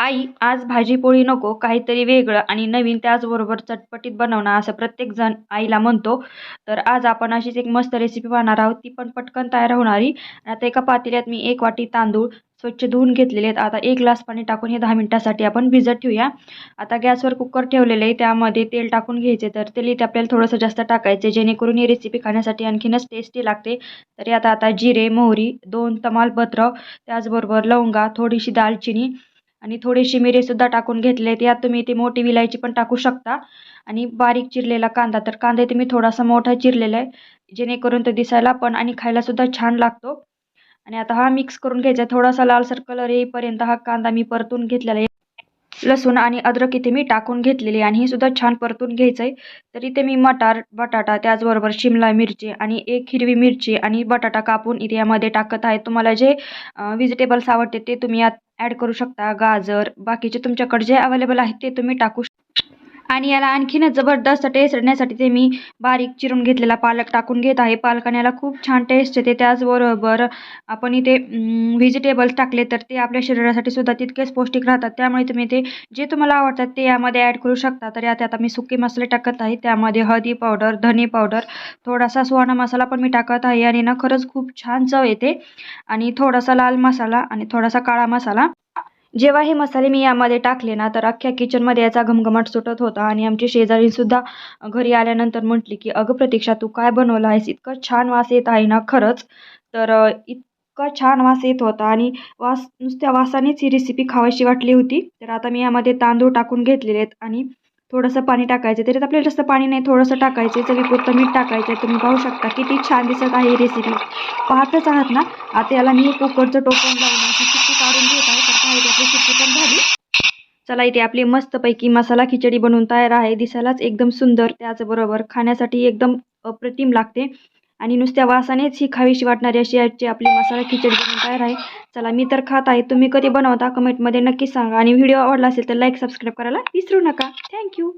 आई आज भाजी पोळी नको काहीतरी वेगळं आणि नवीन त्याचबरोबर चटपटीत बनवणं असं प्रत्येकजण आईला म्हणतो. तर आज आपण अशीच एक मस्त रेसिपी पाहणार आहोत. ती पण पटकन तयार होणारी. आता एका पातेल्यात मी एक वाटी तांदूळ स्वच्छ धुवून घेतलेले आहेत. आता एक ग्लास पाणी टाकून हे दहा मिनटासाठी आपण भिजत ठेवूया. आता गॅसवर कुकर ठेवलेलं आहे. त्यामध्ये तेल टाकून घ्यायचे. तर तेल इथे आपल्याला थोडंसं जास्त टाकायचे जेणेकरून ही रेसिपी खाण्यासाठी आणखीनच टेस्टी लागते. तरी आता आता जिरे मोहरी दोन तमालपत्र त्याचबरोबर लवंगा थोडीशी दालचिनी आणि थोडीशी मिरीसुद्धा टाकून घेतले आहेत यात तुम्ही ती मोठी विलायची पण टाकू शकता. आणि बारीक चिरलेला कांदा. तर कांदा तुम्ही थोडासा मोठा चिरलेला आहे जेणेकरून तो दिसायला पण आणि खायलासुद्धा छान लागतो. आणि आता हा मिक्स करून घ्यायचा थोडासा लालसर कलर येईपर्यंत हा कांदा मी परतून घेतलेला आहे. लसूण आणि अद्रक इथे मी टाकून घेतलेली आणि हे सुद्धा छान परतून घ्यायचं आहे तर इथे मी मटार बटाटा त्याचबरोबर शिमला मिरची आणि एक हिरवी मिरची आणि बटाटा कापून इथे यामध्ये टाकत आहे. तुम्हाला जे व्हेजिटेबल्स आवडते ते तुम्ही यात ॲड करू शकता. गाजर बाकीचे तुमच्याकडे जे अवेलेबल आहेत ते तुम्ही टाकू आणि याला आणखीनच जबरदस्त टेस्ट येण्यासाठी ते मी बारीक चिरून घेतलेला पालक टाकून घेत आहे. पालकाने याला खूप छान टेस्ट येते त्याचबरोबर आपण इथे व्हेजिटेबल्स टाकले तर ते आपल्या शरीरासाठी सुद्धा तितकेच पौष्टिक राहतात. त्यामुळे तुम्ही ते जे तुम्हाला आवडतात ते यामध्ये ॲड करू शकता. तर यात आता मी सुके मसाले टाकत आहे. त्यामध्ये हळदी पावडर धने पावडर थोडासा सुहाणा मसाला पण मी टाकत आहे. आणि ना खरंच खूप छान चव येते. आणि थोडासा लाल मसाला आणि थोडासा काळा मसाला. जेव्हा हे मसाले मी यामध्ये टाकले ना तर अख्ख्या किचनमध्ये याचा घमघमाट सुटत होता आणि आमची शेजारीसुद्धा घरी आल्यानंतर म्हटली की अगं प्रतीक्षा तू काय बनवलं आहेस इतकं छान वास येत आहे ना खरंच. तर इतका छान वास येत होता आणि वास नुसत्या वासानेच ही रेसिपी खावायची वाटली होती. तर आता मी यामध्ये तांदूळ टाकून घेतलेले आहेत आणि थोडंसं पाणी टाकायचं. त्याच्यात आपल्याला जास्त पाणी नाही थोडंसं टाकायचं. चवीपुरतं मीठ टाकायचं. तुम्ही पाहू शकता किती छान दिसत आहे ही रेसिपी पाहतच आहात ना? आता याला मी कुकरचं टोपण लावून अशी शिट्टी काढून घेत आहे. तर पाहिजे आपली शिट्टी पण झाली. चला इथे आपली मस्तपैकी मसाला खिचडी बनवून तयार आहे. दिसायलाच एकदम सुंदर त्याचबरोबर खाण्यासाठी एकदम अप्रतिम लागते. आणि नुसत्या वासानेच ही खावीशी वाटणारी अशी आजची आपली मसाला खिचडी बनवून तयार आहे. चला मी तर खात आहे. तुम्ही कधी बनवता कमेंटमध्ये नक्की सांगा. आणि व्हिडिओ आवडला असेल तर लाईक सबस्क्राईब करायला विसरू नका. थँक्यू